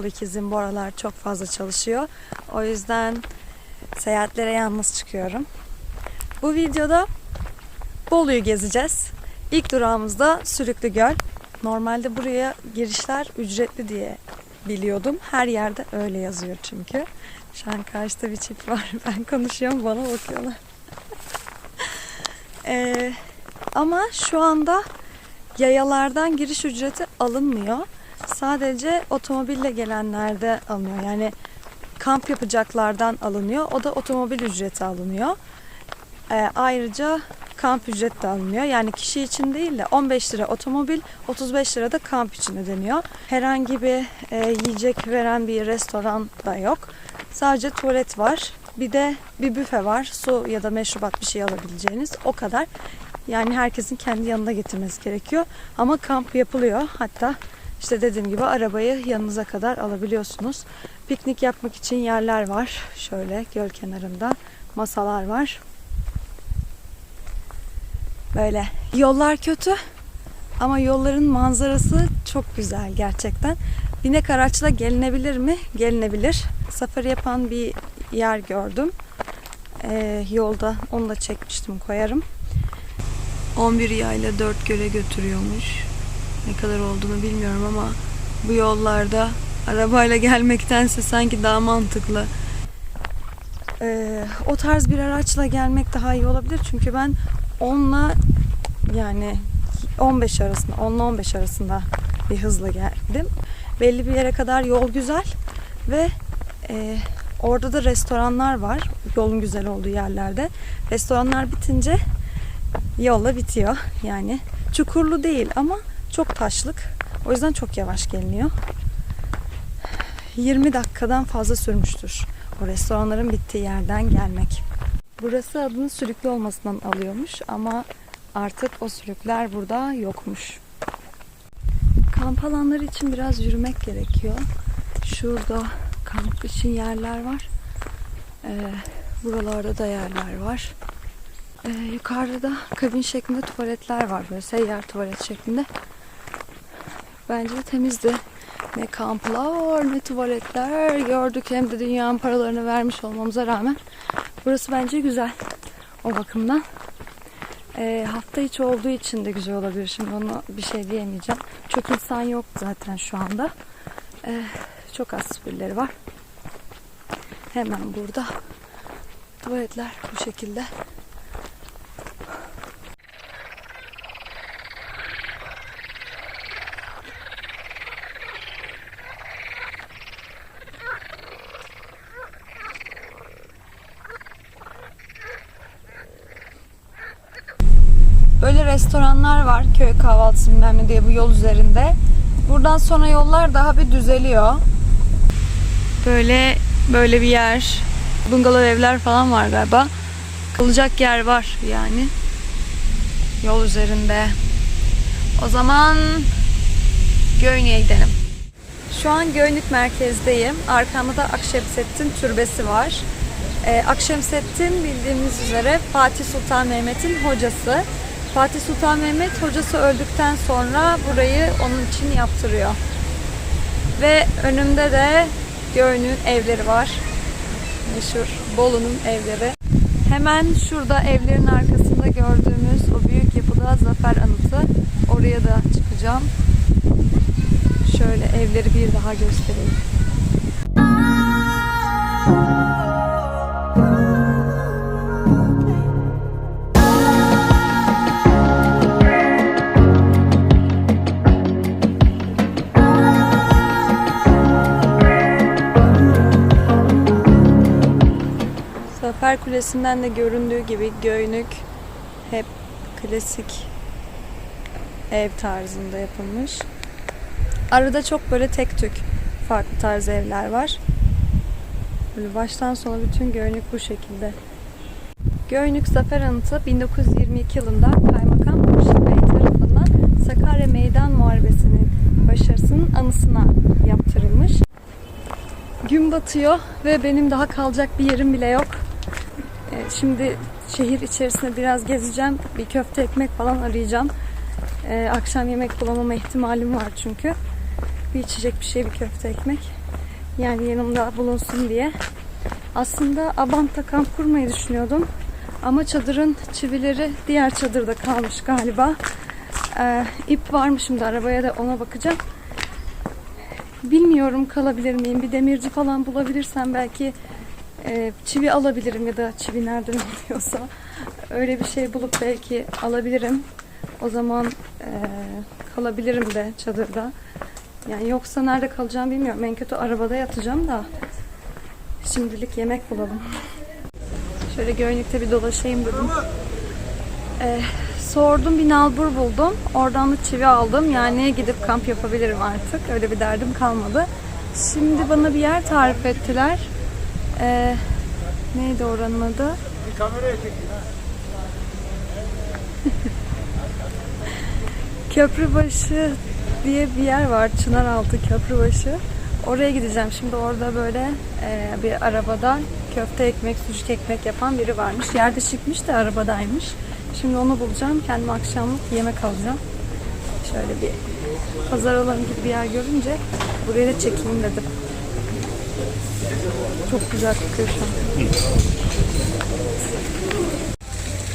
yol ikizim bu aralar çok fazla çalışıyor. O yüzden seyahatlere yalnız çıkıyorum. Bu videoda Bolu'yu gezeceğiz. İlk durağımızda Sürüklü Göl. Normalde buraya girişler ücretli diye biliyordum. Her yerde öyle yazıyor çünkü. Şu an karşıda bir çift var. Ben konuşuyorum bana bakıyorlar. Ee, ama şu anda yayalardan giriş ücreti alınmıyor. Sadece otomobille gelenlerde alınıyor. Yani kamp yapacaklardan alınıyor. O da otomobil ücreti alınıyor. Ee, ayrıca kamp ücreti de alınıyor. Yani kişi için değil de 15 lira otomobil, 35 lira da kamp için ödeniyor. Herhangi bir e, yiyecek veren bir restoran da yok. Sadece tuvalet var. Bir de bir büfe var. Su ya da meşrubat bir şey alabileceğiniz. O kadar. Yani herkesin kendi yanında getirmesi gerekiyor. Ama kamp yapılıyor. Hatta işte dediğim gibi arabayı yanınıza kadar alabiliyorsunuz. Piknik yapmak için yerler var. Şöyle göl kenarında masalar var. Böyle. Yollar kötü ama yolların manzarası çok güzel gerçekten. Binek araçla gelinebilir mi? Gelinebilir. Safari yapan bir yer gördüm. Ee, yolda onu da çekmiştim koyarım. 11 yayla 4 göle götürüyormuş. Ne kadar olduğunu bilmiyorum ama bu yollarda arabayla gelmektense sanki daha mantıklı. Ee, o tarz bir araçla gelmek daha iyi olabilir çünkü ben 10'la yani 15 arasında 10 ile 15 arasında bir hızla geldim. Belli bir yere kadar yol güzel ve e, orada da restoranlar var yolun güzel olduğu yerlerde. Restoranlar bitince yolla bitiyor yani. Çukurlu değil ama çok taşlık. O yüzden çok yavaş geliniyor. 20 dakikadan fazla sürmüştür o restoranların bittiği yerden gelmek. Burası adını sürüklü olmasından alıyormuş ama artık o sürükler burada yokmuş. Kamp alanları için biraz yürümek gerekiyor. Şurada kamp için yerler var. Ee, buralarda da yerler var. Ee, yukarıda da kabin şeklinde tuvaletler var. Böyle seyyar tuvalet şeklinde. Bence de temizdi. Ne kamplar ne tuvaletler gördük. Hem de dünyanın paralarını vermiş olmamıza rağmen. Burası bence güzel. O bakımdan. Ee, hafta içi olduğu için de güzel olabilir. Şimdi ona bir şey diyemeyeceğim. Çok insan yok zaten şu anda. Ee, çok az birileri var. Hemen burada. Tuvaletler bu şekilde. Böyle restoranlar var köy kahvaltısı bilmem ne diye bu yol üzerinde. Buradan sonra yollar daha bir düzeliyor. Böyle böyle bir yer. Bungalov evler falan var galiba. Kalacak yer var yani. Yol üzerinde. O zaman Göynük'e gidelim. Şu an Göynük merkezdeyim. Arkamda da Akşemseddin Türbesi var. Ee, Akşemseddin bildiğimiz üzere Fatih Sultan Mehmet'in hocası. Fatih Sultan Mehmet hocası öldükten sonra burayı onun için yaptırıyor. Ve önümde de Göynük'ün evleri var. Meşhur Bolu'nun evleri. Hemen şurada evlerin arkasında gördüğümüz o büyük yapıda Zafer Anıtı. Oraya da çıkacağım. Şöyle evleri bir daha göstereyim. Zafer Kulesi'nden de göründüğü gibi Göynük hep klasik ev tarzında yapılmış. Arada çok böyle tek tük farklı tarz evler var. Böyle baştan sona bütün Göynük bu şekilde. Göynük Zafer Anıtı 1922 yılında Kaymakam Hurşit Bey tarafından Sakarya Meydan Muharebesi'nin başarısının anısına yaptırılmış. Gün batıyor ve benim daha kalacak bir yerim bile yok. Şimdi şehir içerisinde biraz gezeceğim. Bir köfte ekmek falan arayacağım. Ee, akşam yemek bulamama ihtimalim var çünkü. bir içecek bir şey bir köfte ekmek. Yani yanımda bulunsun diye. Aslında Abant'ta kamp kurmayı düşünüyordum. Ama çadırın çivileri diğer çadırda kalmış galiba. Ee, ip varmış şimdi arabaya da ona bakacağım. Bilmiyorum kalabilir miyim. Bir demirci falan bulabilirsem belki e, çivi alabilirim ya da çivi nereden oluyorsa. Öyle bir şey bulup belki alabilirim. O zaman e, kalabilirim de çadırda. Yani yoksa nerede kalacağım bilmiyorum. En kötü arabada yatacağım da. Şimdilik yemek bulalım. Şöyle Göynük'te bir dolaşayım dedim. Ee, sordum bir nalbur buldum. Oradan da çivi aldım. Yani gidip kamp yapabilirim artık. Öyle bir derdim kalmadı. Şimdi bana bir yer tarif ettiler. Ee, neydi oranın adı? Köprübaşı diye bir yer var. Çınaraltı Köprübaşı. Oraya gideceğim. Şimdi orada böyle e, bir arabada köfte ekmek, sucuk ekmek yapan biri varmış. Yerde çıkmış da arabadaymış. Şimdi onu bulacağım. Kendime akşamlık yemek alacağım. Şöyle bir pazar alanı gibi bir yer görünce buraya da çekeyim dedim. Çok güzel kokuyor şu an.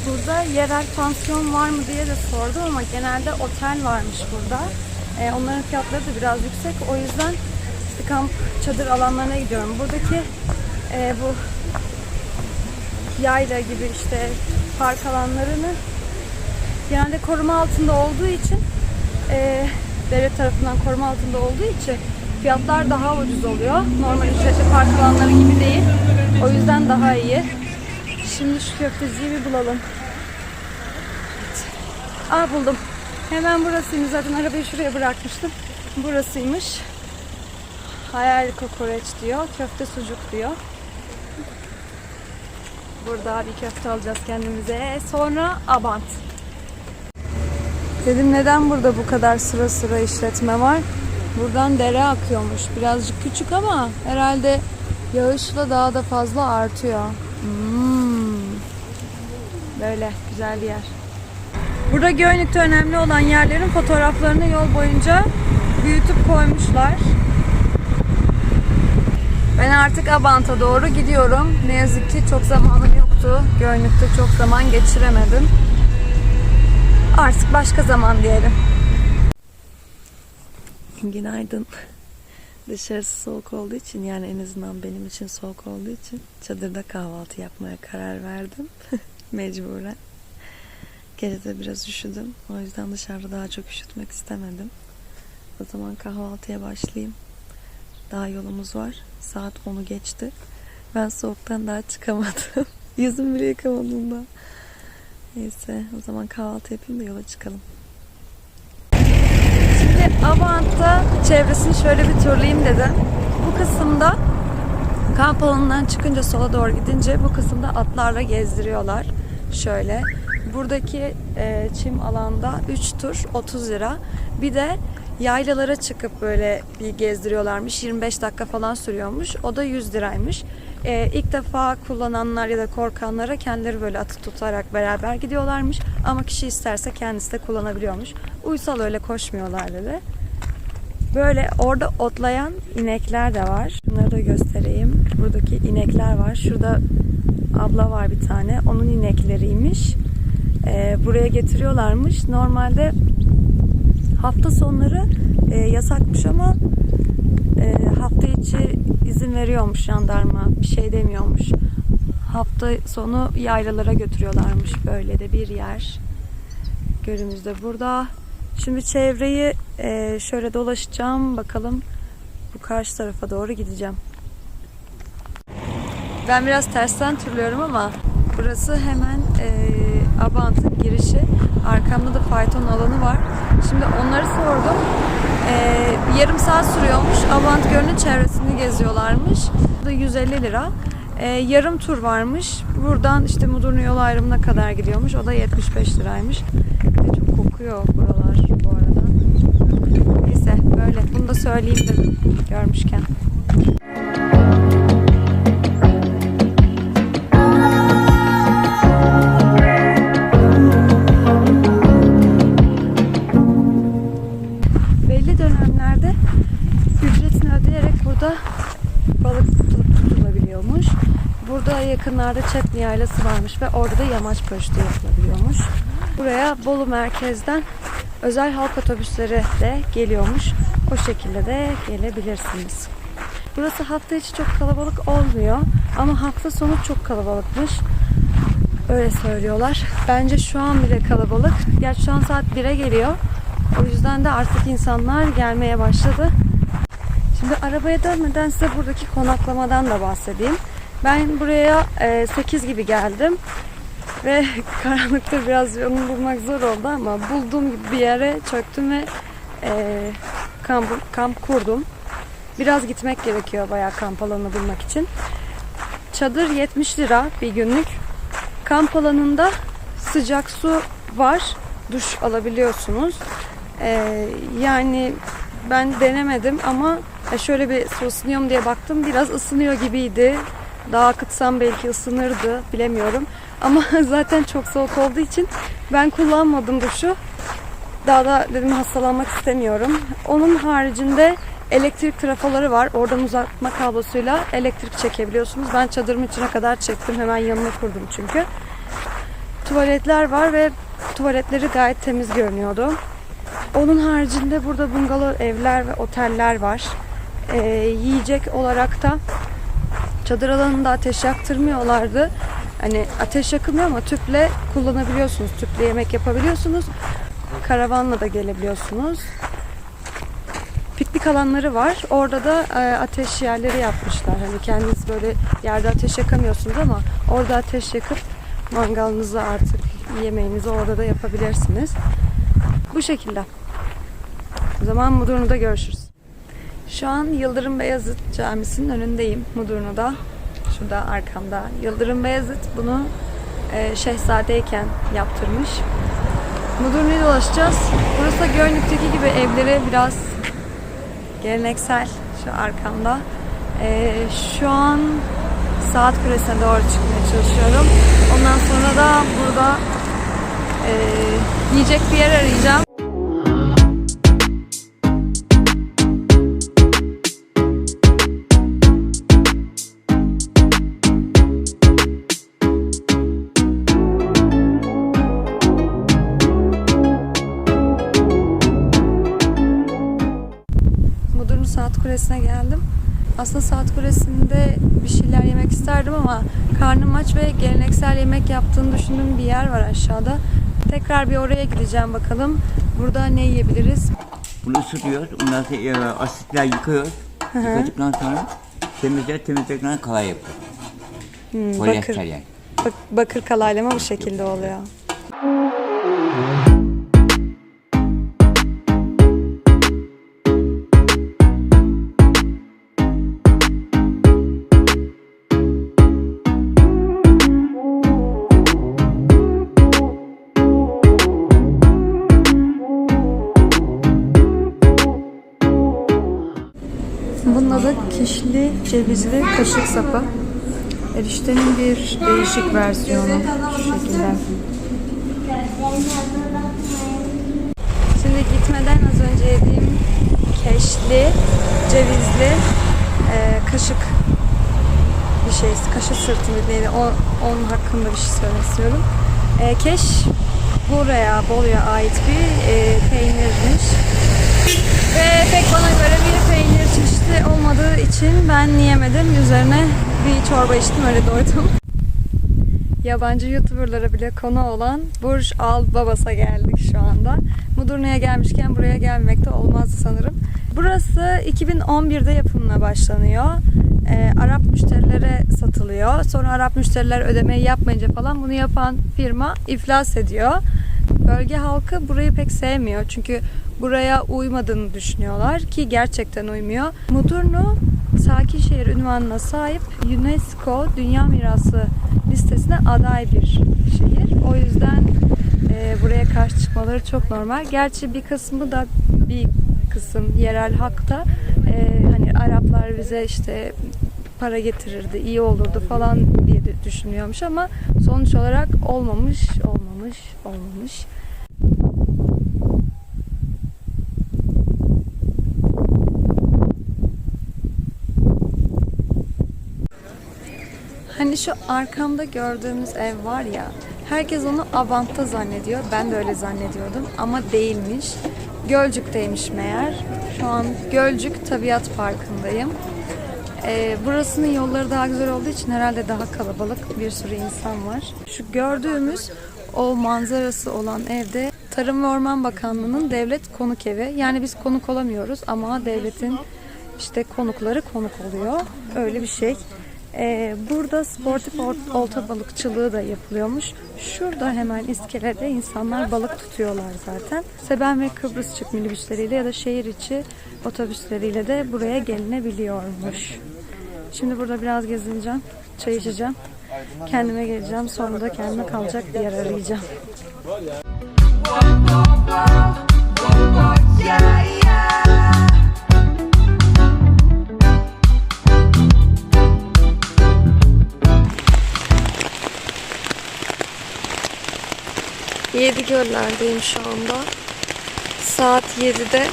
Burada yerel pansiyon var mı diye de sordum ama genelde otel varmış burada. Ee, onların fiyatları da biraz yüksek. O yüzden işte kamp çadır alanlarına gidiyorum. Buradaki e, bu yayla gibi işte park alanlarını genelde koruma altında olduğu için e, devlet tarafından koruma altında olduğu için fiyatlar daha ucuz oluyor. Normal ücretli park alanları gibi değil. O yüzden daha iyi. Şimdi şu köfteciyi bir bulalım. Aa buldum. Hemen burasıymış zaten arabayı şuraya bırakmıştım. Burasıymış. Hayal kokoreç diyor. Köfte sucuk diyor. Burada bir köfte alacağız kendimize. Sonra Abant. Dedim neden burada bu kadar sıra sıra işletme var? Buradan dere akıyormuş. Birazcık küçük ama herhalde yağışla daha da fazla artıyor. Hmm. Böyle güzel bir yer. Burada Göynük'te önemli olan yerlerin fotoğraflarını yol boyunca büyütüp koymuşlar. Ben artık Abant'a doğru gidiyorum. Ne yazık ki çok zamanım yoktu. Göynük'te çok zaman geçiremedim. Artık başka zaman diyelim. Günaydın. Dışarısı soğuk olduğu için yani en azından benim için soğuk olduğu için çadırda kahvaltı yapmaya karar verdim. Mecburen. Gece de biraz üşüdüm. O yüzden dışarıda daha çok üşütmek istemedim. O zaman kahvaltıya başlayayım. Daha yolumuz var. Saat 10'u geçti. Ben soğuktan daha çıkamadım. Yüzüm bile yıkamadım da. Neyse o zaman kahvaltı yapayım da yola çıkalım. Şimdi Abant'ta çevresini şöyle bir turlayayım dedim. Bu kısımda kamp alanından çıkınca sola doğru gidince bu kısımda atlarla gezdiriyorlar. Şöyle. Buradaki e, çim alanda 3 tur 30 lira. Bir de yaylalara çıkıp böyle bir gezdiriyorlarmış. 25 dakika falan sürüyormuş. O da 100 liraymış. E, ilk defa kullananlar ya da korkanlara kendileri böyle atı tutarak beraber gidiyorlarmış. Ama kişi isterse kendisi de kullanabiliyormuş. Uysal öyle koşmuyorlar dedi. Böyle orada otlayan inekler de var. Bunları da göstereyim. Buradaki inekler var. Şurada abla var bir tane. Onun inekleriymiş. Ee, buraya getiriyorlarmış. Normalde hafta sonları e, yasakmış ama e, hafta içi izin veriyormuş jandarma. Bir şey demiyormuş. Hafta sonu yaylalara götürüyorlarmış. Böyle de bir yer. Gölümüz de burada. Şimdi çevreyi e, şöyle dolaşacağım. Bakalım bu karşı tarafa doğru gideceğim. Ben biraz tersten turluyorum ama burası hemen e, Abant'ın girişi. Arkamda da fayton alanı var. Şimdi onları sordum. E, yarım saat sürüyormuş. Abant Gölü'nün çevresini geziyorlarmış. Bu da 150 lira. E, yarım tur varmış. Buradan işte Mudurnu yol ayrımına kadar gidiyormuş. O da 75 liraymış. De çok kokuyor buralar öyle. Bunu da söyleyeyim dedim görmüşken. Belli dönemlerde ücretini ödeyerek burada balık tutulabiliyormuş. Burada yakınlarda Çetni Yaylası varmış ve orada da yamaç paraşütü yapılabiliyormuş. Buraya Bolu merkezden özel halk otobüsleri de geliyormuş. O şekilde de gelebilirsiniz. Burası hafta içi çok kalabalık olmuyor ama hafta sonu çok kalabalıkmış. Öyle söylüyorlar. Bence şu an bile kalabalık. Gerçi şu an saat 1'e geliyor. O yüzden de artık insanlar gelmeye başladı. Şimdi arabaya dönmeden size buradaki konaklamadan da bahsedeyim. Ben buraya e, 8 gibi geldim. Ve karanlıkta biraz yolunu bulmak zor oldu ama bulduğum gibi bir yere çöktüm ve e, kamp, kamp kurdum. Biraz gitmek gerekiyor bayağı kamp alanı bulmak için. Çadır 70 lira bir günlük. Kamp alanında sıcak su var. Duş alabiliyorsunuz. Ee, yani ben denemedim ama e, şöyle bir ısınıyor mu diye baktım. Biraz ısınıyor gibiydi. Daha akıtsam belki ısınırdı. Bilemiyorum. Ama zaten çok soğuk olduğu için ben kullanmadım duşu. Daha da dedim hastalanmak istemiyorum. Onun haricinde elektrik trafoları var. Oradan uzatma kablosuyla elektrik çekebiliyorsunuz. Ben çadırımın içine kadar çektim. Hemen yanına kurdum çünkü. Tuvaletler var ve tuvaletleri gayet temiz görünüyordu. Onun haricinde burada bungalov evler ve oteller var. Ee, yiyecek olarak da çadır alanında ateş yaktırmıyorlardı. Hani ateş yakılmıyor ama tüple kullanabiliyorsunuz. Tüple yemek yapabiliyorsunuz. Karavanla da gelebiliyorsunuz. Piknik alanları var. Orada da e, ateş yerleri yapmışlar. Hani kendiniz böyle yerde ateş yakamıyorsunuz ama orada ateş yakıp mangalınızı artık yemeğinizi orada da yapabilirsiniz. Bu şekilde. O zaman Mudurnu'da görüşürüz. Şu an Yıldırım Beyazıt Camisi'nin önündeyim Mudurnu'da. Şurada arkamda. Yıldırım Beyazıt bunu e, şehzadeyken yaptırmış. Mudurnu'yu dolaşacağız. Burası da Gölnük'teki gibi evleri biraz geleneksel şu arkamda. E, şu an saat kulesine doğru çıkmaya çalışıyorum. Ondan sonra da burada e, yiyecek bir yer arayacağım. Kulesi'ne geldim. Aslında Saat Kulesi'nde bir şeyler yemek isterdim ama karnım aç ve geleneksel yemek yaptığını düşündüğüm bir yer var aşağıda. Tekrar bir oraya gideceğim bakalım. Burada ne yiyebiliriz? Bunu ısıtıyoruz. Ondan sonra e, asitler yıkıyoruz. Yıkadıktan sonra temizler, temizledikten kalay yapıyoruz. Hmm, bakır, yani. bak- bakır kalaylama bu şekilde oluyor. Bunun cevizli kaşık sapı. Eriştenin bir değişik versiyonu şu şekilde. Şimdi gitmeden az önce yediğim keşli, cevizli e, kaşık bir şey, kaşık sırtı mı neydi? O, onun hakkında bir şey söylemek istiyorum. E, keş buraya, Bolu'ya ait bir e, peynirmiş. Ve pek bana göre bir peynir için ben yiyemedim. Üzerine bir çorba içtim öyle doydum. Yabancı YouTuber'lara bile konu olan Burj Al Babas'a geldik şu anda. Mudurnu'ya gelmişken buraya gelmemek de olmazdı sanırım. Burası 2011'de yapımına başlanıyor. Ee, Arap müşterilere satılıyor. Sonra Arap müşteriler ödemeyi yapmayınca falan bunu yapan firma iflas ediyor. Bölge halkı burayı pek sevmiyor. Çünkü buraya uymadığını düşünüyorlar ki gerçekten uymuyor. Mudurnu sakin şehir ünvanına sahip UNESCO Dünya Mirası listesine aday bir şehir. O yüzden e, buraya karşı çıkmaları çok normal. Gerçi bir kısmı da bir kısım yerel halkta e, hani Araplar bize işte para getirirdi, iyi olurdu falan diye düşünüyormuş ama sonuç olarak olmamış, olmamış, olmamış. Hani şu arkamda gördüğümüz ev var ya, herkes onu Avant'ta zannediyor. Ben de öyle zannediyordum ama değilmiş. Gölcük'teymiş meğer. Şu an Gölcük Tabiat Parkı'ndayım. Ee, burasının yolları daha güzel olduğu için herhalde daha kalabalık bir sürü insan var. Şu gördüğümüz o manzarası olan evde Tarım ve Orman Bakanlığı'nın devlet konuk evi. Yani biz konuk olamıyoruz ama devletin işte konukları konuk oluyor. Öyle bir şey. Ee, burada sportif ort- olta balıkçılığı da yapılıyormuş. Şurada hemen iskelede insanlar balık tutuyorlar zaten. Seben ve Kıbrıs Çık minibüsleriyle ya da şehir içi otobüsleriyle de buraya gelinebiliyormuş. Şimdi burada biraz gezineceğim, çay içeceğim. Kendime geleceğim. Sonra da kendime kalacak bir yer arayacağım. Yedi göllerdeyim şu anda. Saat 7'de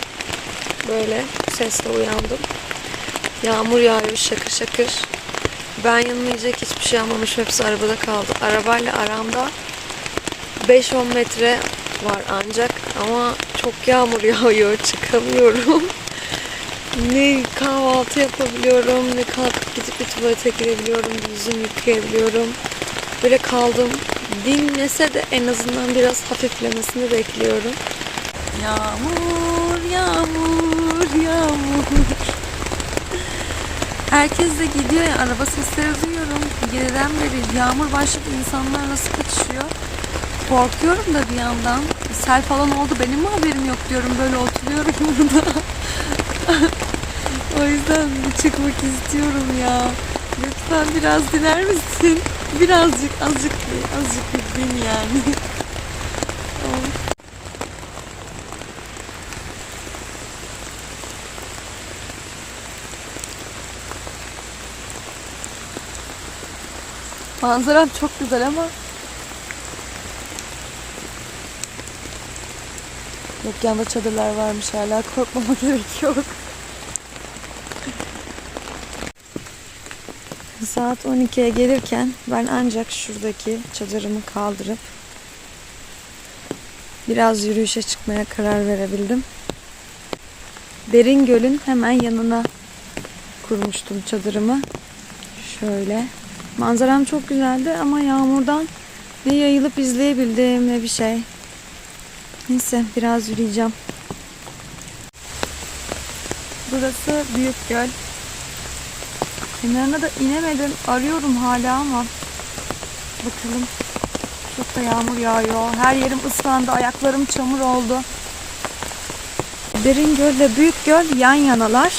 böyle sesle uyandım. Yağmur yağıyor şakır şakır. Ben yanıma yiyecek hiçbir şey almamışım. Hepsi arabada kaldı. Arabayla aramda 5-10 metre var ancak ama çok yağmur yağıyor. Çıkamıyorum. ne kahvaltı yapabiliyorum, ne kalkıp gidip bir tuvalete girebiliyorum, yüzümü yıkayabiliyorum. Böyle kaldım. Dinlese de en azından biraz hafiflemesini bekliyorum. Yağmur, yağmur, yağmur. Herkes de gidiyor ya araba sesleri duyuyorum. Geceden beri yağmur başladı insanlar nasıl kaçışıyor. Korkuyorum da bir yandan. Sel falan oldu benim mi haberim yok diyorum böyle oturuyorum burada. o yüzden çıkmak istiyorum ya. Lütfen biraz diner misin? Birazcık azıcık azıcık bir yani. Manzaram çok güzel ama Yok yanda çadırlar varmış hala korkmama gerek yok. Saat 12'ye gelirken ben ancak şuradaki çadırımı kaldırıp biraz yürüyüşe çıkmaya karar verebildim. Derin Göl'ün hemen yanına kurmuştum çadırımı. Şöyle. Manzaram çok güzeldi ama yağmurdan ne yayılıp izleyebildim ne bir şey. Neyse biraz yürüyeceğim. Burası Büyük Göl. Kenarına da inemedim. Arıyorum hala ama. Bakalım. Çok da yağmur yağıyor. Her yerim ıslandı. Ayaklarım çamur oldu. Derin Göl ile Büyük Göl yan yanalar.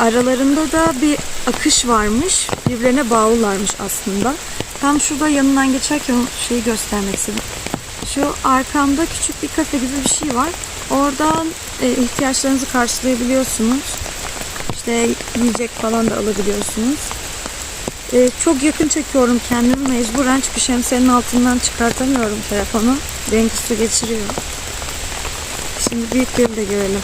Aralarında da bir akış varmış. Birbirlerine bağlılarmış aslında. Tam şurada yanından geçerken şeyi göstermek istedim. Şu arkamda küçük bir kafe gibi bir şey var. Oradan e, ihtiyaçlarınızı karşılayabiliyorsunuz. İşte yiyecek falan da alabiliyorsunuz. E, çok yakın çekiyorum kendimi mecburen çünkü şemsiyenin altından çıkartamıyorum telefonu. Renk su geçiriyor. Şimdi büyük gölü de görelim.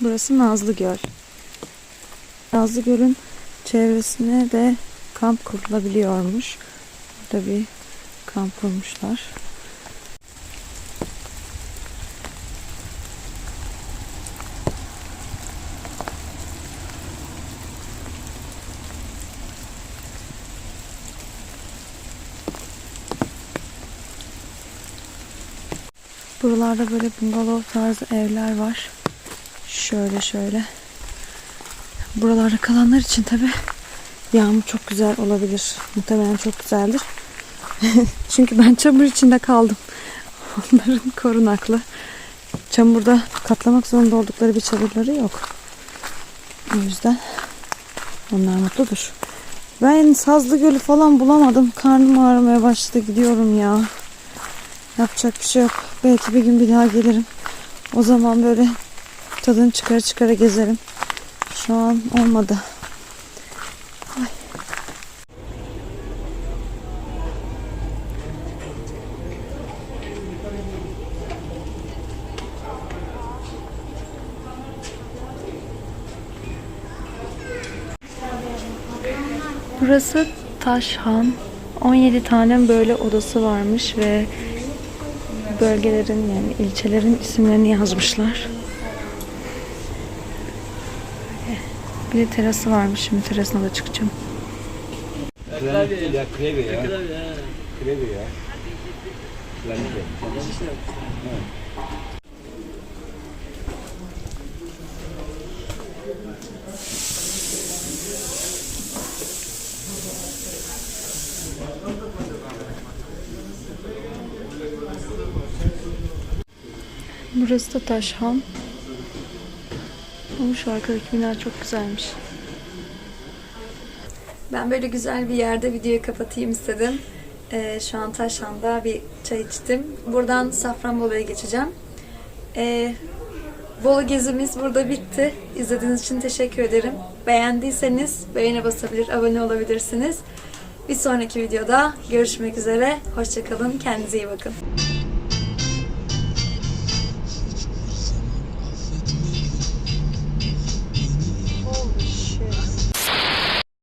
Burası Nazlı Göl. Nazlı Göl'ün çevresine de kamp kurulabiliyormuş. Burada bir kamp kurmuşlar. Buralarda böyle bungalov tarzı evler var. Şöyle şöyle. Buralarda kalanlar için tabi yağmur çok güzel olabilir. Muhtemelen çok güzeldir. Çünkü ben çamur içinde kaldım. Onların korunaklı. Çamurda katlamak zorunda oldukları bir çadırları yok. O yüzden onlar mutludur. Ben Sazlı Gölü falan bulamadım. Karnım ağrımaya başladı. Gidiyorum ya. Yapacak bir şey yok. Belki bir gün bir daha gelirim. O zaman böyle Tadını çıkara çıkara gezerim. Şu an olmadı. Ay. Burası Taşhan. 17 tane böyle odası varmış ve bölgelerin yani ilçelerin isimlerini yazmışlar. Bir de terası varmış. Şimdi terasına da çıkacağım. Ya krevi ya. Krevi ya. Burası da Taşhan. Ama şu arkadaki çok güzelmiş. Ben böyle güzel bir yerde videoyu kapatayım istedim. Ee, şu an Taşhan'da bir çay içtim. Buradan Safranbolu'ya geçeceğim. Ee, Bolu gezimiz burada bitti. İzlediğiniz için teşekkür ederim. Beğendiyseniz beğene basabilir, abone olabilirsiniz. Bir sonraki videoda görüşmek üzere. Hoşçakalın. Kendinize iyi bakın.